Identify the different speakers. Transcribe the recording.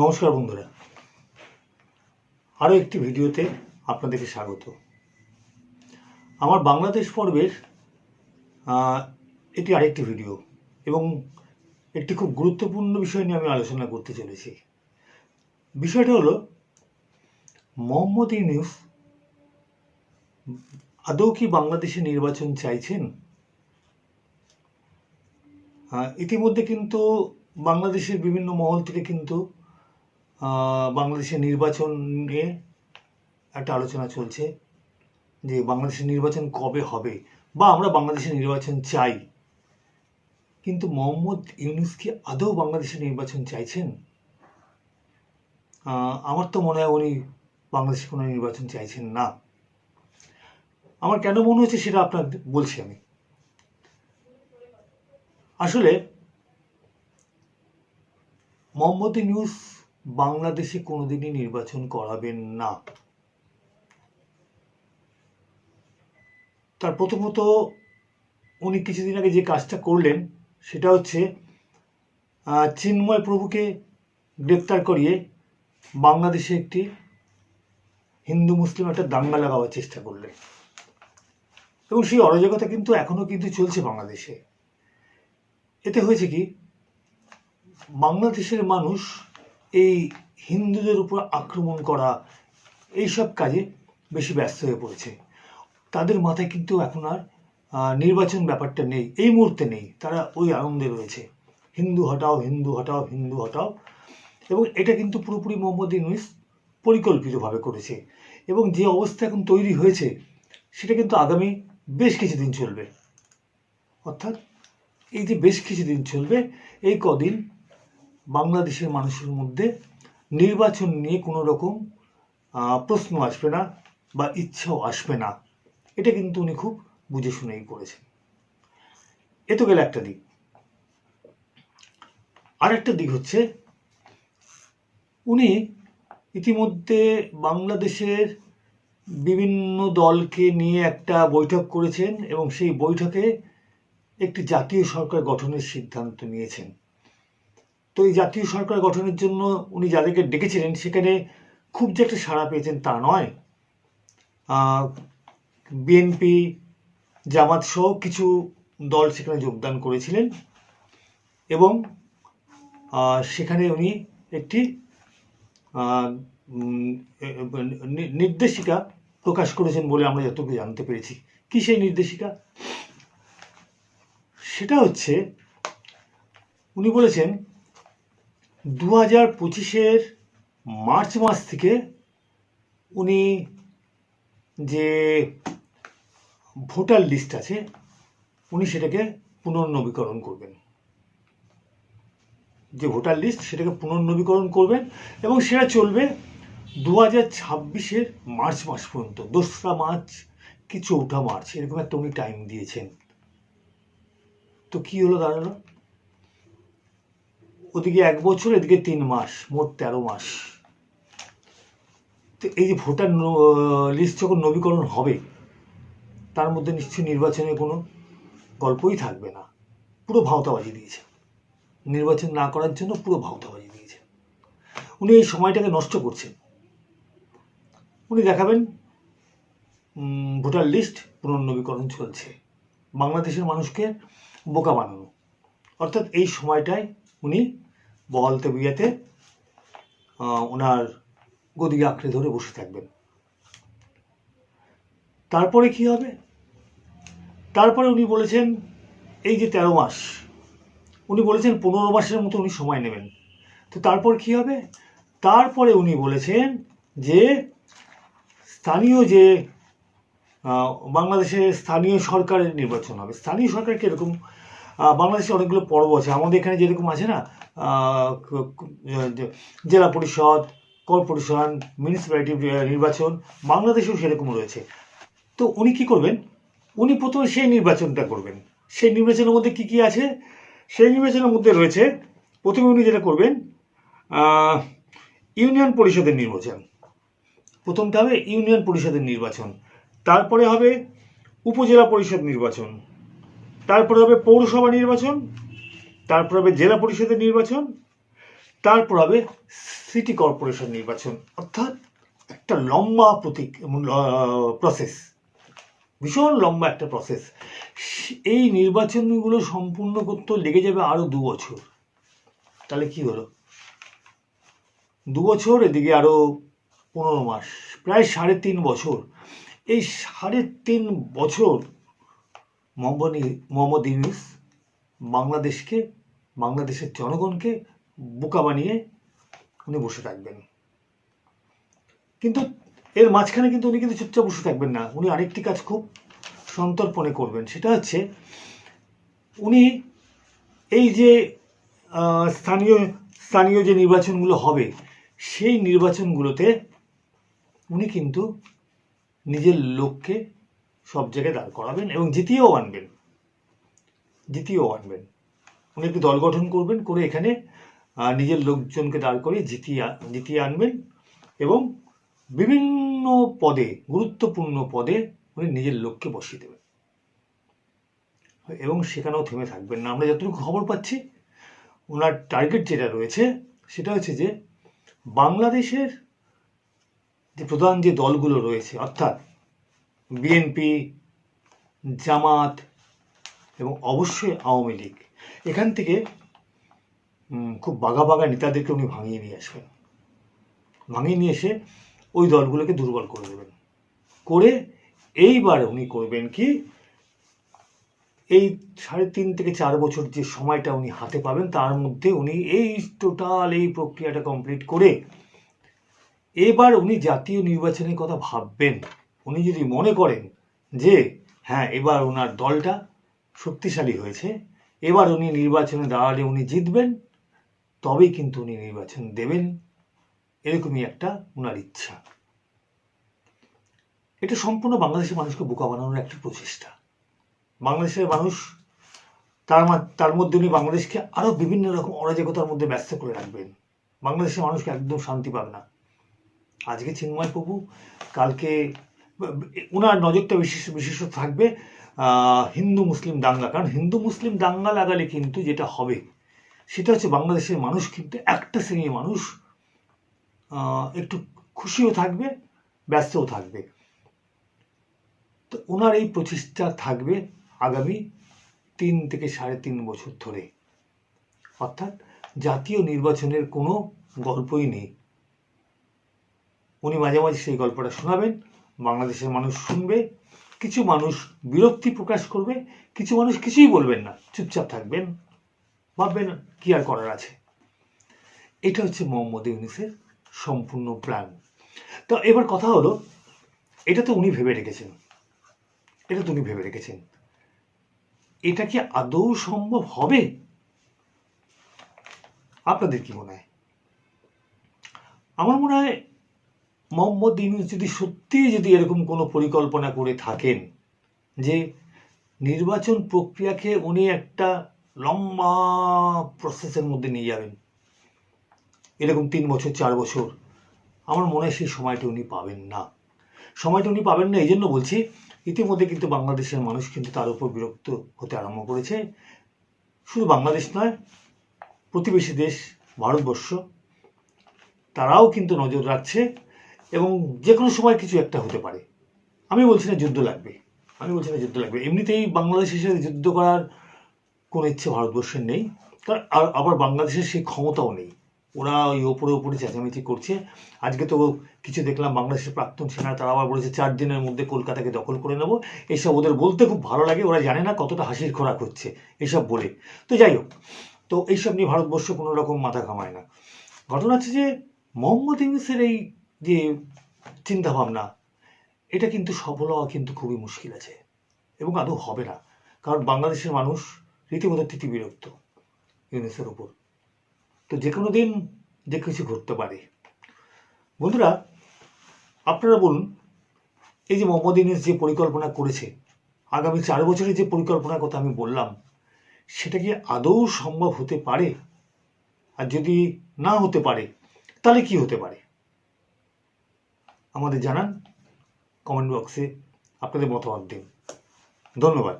Speaker 1: নমস্কার বন্ধুরা। আরও একটি ভিডিওতে আপনাদেরকে স্বাগত। আমার বাংলাদেশ পর্বের এটি আরেকটি ভিডিও এবং একটি খুব গুরুত্বপূর্ণ বিষয় নিয়ে আমি আলোচনা করতে চলেছি। বিষয়টা হলো, মোহাম্মদ ইউনুস আদৌ কি বাংলাদেশে নির্বাচন চাইছেন? ইতিমধ্যে কিন্তু বাংলাদেশের বিভিন্ন মহল থেকে কিন্তু বাংলাদেশের নির্বাচন নিয়ে একটা আলোচনা চলছে যে বাংলাদেশের নির্বাচন কবে হবে বা আমরা বাংলাদেশের নির্বাচন চাই। কিন্তু মোহাম্মদ ইউনুস কি আদৌ বাংলাদেশের নির্বাচন চাইছেন? আমার তো মনে হয় উনি বাংলাদেশে কোনো নির্বাচন চাইছেন না। আমার কেন মনে হচ্ছে সেটা আপনার বলছি আমি। আসলে মোহাম্মদ ইউনুস বাংলাদেশে কোনোদিনই নির্বাচন করাবেন না। তার প্রথমত, উনি কিছুদিন আগে যে কাজটা করলেন, সেটা হচ্ছে চিন্ময় প্রভুকে গ্রেপ্তার করিয়ে বাংলাদেশে একটি হিন্দু মুসলিম একটা দাঙ্গা লাগাবার চেষ্টা করলেন। এবং সেই অরাজকতা কিন্তু এখনও কিন্তু চলছে বাংলাদেশে। এতে হয়েছে কি, বাংলাদেশের মানুষ এই হিন্দুদের উপর আক্রমণ করা এইসব কাজে বেশি ব্যস্ত হয়ে পড়েছে। তাদের মাথায় কিন্তু এখন আর নির্বাচন ব্যাপারটা নেই, এই মুহূর্তে নেই। তারা ওই আনন্দে রয়েছে। হিন্দু হটাও হিন্দু হটাও হিন্দু হটাও। এবং এটা কিন্তু পুরোপুরি মোহাম্মদ ইউনুস পরিকল্পিতভাবে করেছে। এবং যে অবস্থা এখন তৈরি হয়েছে, সেটা কিন্তু আগামী বেশ কিছুদিন চলবে। অর্থাৎ এই যে বেশ কিছুদিন চলবে, এই কদিন বাংলাদেশের মানুষের মধ্যে নির্বাচন নিয়ে কোনো রকম প্রশ্ন আসবে না বা ইচ্ছাও আসবে না। এটা কিন্তু উনি খুব বুঝে শুনেই করেছেন। এ তো গেল একটা দিক। আরেকটা দিক হচ্ছে, উনি ইতিমধ্যে বাংলাদেশের বিভিন্ন দলকে নিয়ে একটা বৈঠক করেছেন এবং সেই বৈঠকে একটি জাতীয় সরকার গঠনের সিদ্ধান্ত নিয়েছেন। তো এই জাতীয় সরকার গঠনের জন্য উনি যাদেরকে ডেকেছিলেন, সেখানে খুব যে একটা সাড়া পেয়েছেন তা নয়। বিএনপি জামাত সহ কিছু দল সেখানে যোগদান করেছিলেন এবং সেখানে উনি একটি নির্দেশিকা প্রকাশ করেছেন বলে আমরা যতটুকু জানতে পেরেছি। কি সেই নির্দেশিকা? সেটা হচ্ছে, উনি বলেছেন দু হাজার পঁচিশের মার্চ মাস থেকে উনি যে ভোটার লিস্ট আছে, উনি সেটাকে পুনর্নবীকরণ করবেন। যে ভোটার লিস্ট সেটাকে পুনর্নবীকরণ করবেন এবং সেটা চলবে দু হাজার ছাব্বিশের মার্চ মাস পর্যন্ত, দোসরা মার্চ কি চৌঠা মার্চ, এরকম একটা উনি টাইম দিয়েছেন। তো কি হলো দাঁড়াল? ওদিকে এক বছর, এদিকে তিন মাস, মোট তেরো মাস। তো এই যে ভোটার লিস্ট যখন নবীকরণ হবে, তার মধ্যে নিশ্চয়ই নির্বাচনের কোনো গল্পই থাকবে না। পুরো ভাওতাবাজি দিয়েছে। নির্বাচন না করার জন্য পুরো ভাওতাবাজি দিয়েছে। উনি এই সময়টাকে নষ্ট করছেন। উনি দেখাবেন ভোটার লিস্ট পুনর্নবীকরণ চলছে। বাংলাদেশের মানুষকে বোকা বানানো। অর্থাৎ এই সময়টায় উনি তেবিয়াতে আহ, ওনার গদি আঁকড়ে ধরে বসে থাকবেন। তারপরে কি হবে? তারপরে উনি বলেছেন এই যে তেরো মাস উনি বলেছেন পনেরো মাসের মতো উনি সময় নেবেন। তো তারপর কি হবে? তারপরে উনি বলেছেন যে স্থানীয় যে আহ, বাংলাদেশের স্থানীয় সরকারের নির্বাচন হবে। স্থানীয় সরকার কীরকম বাংলাদেশে অনেকগুলো পর্ব আছে। আমাদের এখানে যেরকম আছে না জেলা পরিষদ কর্পোরেশন মিউনিসিপ্যালিটি নির্বাচন, বাংলাদেশেও সেরকম রয়েছে। তো উনি কি করবেন? উনি প্রথমে সেই নির্বাচনটা করবেন। সেই নির্বাচনের মধ্যে কি কি আছে? সেই নির্বাচনের মধ্যে রয়েছে, প্রথমে উনি যেটা করবেন ইউনিয়ন পরিষদের নির্বাচন। প্রথমটা হবে ইউনিয়ন পরিষদের নির্বাচন। তারপরে হবে উপজেলা পরিষদ নির্বাচন। তারপরে হবে পৌরসভা নির্বাচন, তারপর হবে জেলা পরিষদের নির্বাচন, তারপর হবে সিটি কর্পোরেশন নির্বাচন। অর্থাৎ একটা লম্বা প্রতীক প্রসেস ভীষণ লম্বা একটা প্রসেস এই নির্বাচনগুলো সম্পূর্ণ করতে লেগে যাবে আরও দু বছর। তাহলে কি হলো? দু বছর, এদিকে আরও পনেরো মাস, প্রায় সাড়ে তিন বছর। এই সাড়ে তিন বছর মোহাম্মদ ইউনুস বাংলাদেশকে, বাংলাদেশের জনগণকে বোকা বানিয়ে উনি বসে থাকবেন। কিন্তু এর মাঝখানে কিন্তু উনি কিন্তু চুপচাপ বসে থাকবেন না। উনি আরেকটি কাজ খুব সন্তর্পণে করবেন। সেটা হচ্ছে উনি এই যে স্থানীয় স্থানীয় যে নির্বাচনগুলো হবে, সেই নির্বাচনগুলোতে উনি কিন্তু নিজের লোককে সব জায়গায় দাঁড় করাবেন এবং জিতিয়েও আনবেন। জিতিয়েও আনবেন। উনি একটি দল গঠন করবেন, করে এখানে নিজের লোকজনকে দাঁড় করিয়ে জিতিয়ে জিতিয়ে আনবেন এবং বিভিন্ন পদে, গুরুত্বপূর্ণ পদে উনি নিজের লোককে বসিয়ে দেবেন। এবং সেখানেও থেমে থাকবেন না। আমরা যতটুকু খবর পাচ্ছি ওনার টার্গেট যেটা রয়েছে, সেটা হচ্ছে যে বাংলাদেশের যে প্রধান যে দলগুলো রয়েছে, অর্থাৎ বিএনপি, জামাত এবং অবশ্যই আওয়ামী লীগ। এখান থেকে খুব বাঘা বাঘা নেতাদেরকে উনি ভাঙিয়ে নিয়ে আসবেন। ভাঙিয়ে নিয়ে এসে ওই দলগুলোকে দুর্বল করে দেবেন। করে এইবার উনি করবেন কি, এই সাড়ে তিন থেকে চার বছর যে সময়টা উনি হাতে পাবেন, তার মধ্যে উনি এই টোটাল এই প্রক্রিয়াটা কমপ্লিট করে এবার উনি জাতীয় নির্বাচনের কথা ভাববেন। উনি যদি মনে করেন যে হ্যাঁ এবার ওনার দলটা শক্তিশালী হয়েছে, এবার উনি নির্বাচনে দাঁড়ালে উনি জিতবেন, তবেই কিন্তু উনি নির্বাচন দেবেন, এরকমই একটা ওনার ইচ্ছা। এটা সম্পূর্ণ বাংলাদেশের মানুষকে বোকা বানানোর একটা প্রচেষ্টা। বাংলাদেশের মানুষ তার তার মধ্যে উনি বাংলাদেশকে আরও বিভিন্ন রকম অরাজকতার মধ্যে ব্যস্ত করে রাখবেন। বাংলাদেশের মানুষকে একদম শান্তি পাবে না। আজকে চিন্ময় প্রভু, কালকে ওনার নজরটা বিশেষ বিশেষত থাকবে হিন্দু মুসলিম দাঙ্গা। কারণ হিন্দু মুসলিম দাঙ্গা লাগালে কিন্তু যেটা হবে, সেটা হচ্ছে বাংলাদেশের মানুষ কিন্তু একটা শ্রেণির মানুষ একটু খুশিও থাকবে, ব্যস্তও থাকবে। তো ওনার এই প্রচেষ্টা থাকবে আগামী তিন থেকে সাড়ে তিন বছর ধরে। অর্থাৎ জাতীয় নির্বাচনের কোনো গল্পই নেই। উনি মাঝে মাঝে সেই গল্পটা শোনাবেন। বাংলাদেশের মানুষ শুনবে, কিছু মানুষ বিরক্তি প্রকাশ করবে, কিছু মানুষ কিছুই বলবেন না, চুপচাপ থাকবেন, ভাববেন কি আর করার আছে। এটা হচ্ছে মোহাম্মদ ইউনিসের সম্পূর্ণ প্ল্যান তো এবার কথা হলো, এটা তো উনি ভেবে রেখেছেন। এটা তো উনি ভেবে রেখেছেন। এটা কি আদৌ সম্ভব হবে? আপনাদের কি মনে হয়? আমার মনে হয় মোহাম্মদ ইউনুস যদি সত্যি যদি এরকম কোনো পরিকল্পনা করে থাকেন যে নির্বাচন প্রক্রিয়াকে উনি একটা লম্বা প্রসেসের মধ্যে নিয়ে যাবেন, এরকম তিন বছর, চার বছর, আমার মনে হয় সেই সময়টা উনি পাবেন না। সময়টা উনি পাবেন না এই জন্য বলছি, ইতিমধ্যে কিন্তু বাংলাদেশের মানুষ কিন্তু তার উপর বিরক্ত হতে আরম্ভ করেছে। শুধু বাংলাদেশ নয়, প্রতিবেশী দেশ, ভারতবর্ষ, তারাও কিন্তু নজর রাখছে এবং যে কোনো সময় কিছু একটা হতে পারে। আমি বলছি না যুদ্ধ লাগবে। আমি বলছি না যুদ্ধ লাগবে। এমনিতেই বাংলাদেশের সাথে যুদ্ধ করার কোনো ইচ্ছে ভারতবর্ষের নেই। কারণ আর- আবার বাংলাদেশের সেই ক্ষমতাও নেই। ওরা ওই ওপরে ওপরে চেঁচামেচি করছে। আজকে তো কিছু দেখলাম বাংলাদেশের প্রাক্তন সেনা, তারা আবার বলেছে, চার দিনের মধ্যে কলকাতাকে দখল করে নেব। এইসব ওদের বলতে খুব ভালো লাগে। ওরা জানে না কতটা হাসির খোরাক হচ্ছে এসব বলে। তো যাই হোক, তো এইসব নিয়ে ভারতবর্ষ কোনো রকম মাথা ঘামায় না। ঘটনা হচ্ছে যে মোহাম্মদ ইউনুসের এই যে চিন্তা ভাবনা এটা কিন্তু সফল হওয়া কিন্তু খুবই মুশকিল আছে এবং আদৌ হবে না। কারণ বাংলাদেশের মানুষ রীতিমতো তিথি বিরক্ত ইউনুসের উপর তো যে কোনো দিন যে কিছু ঘটতে পারে। বন্ধুরা, আপনারা বলুন, এই যে মোহাম্মদ ইউনুস যে পরিকল্পনা করেছে, আগামী চার বছরের যে পরিকল্পনার কথা আমি বললাম, সেটা কি আদৌ সম্ভব হতে পারে? আর যদি না হতে পারে, তাহলে কি হতে পারে? আমাদের জানান কমেন্ট বক্সে আপনাদের মতামত দিন। ধন্যবাদ।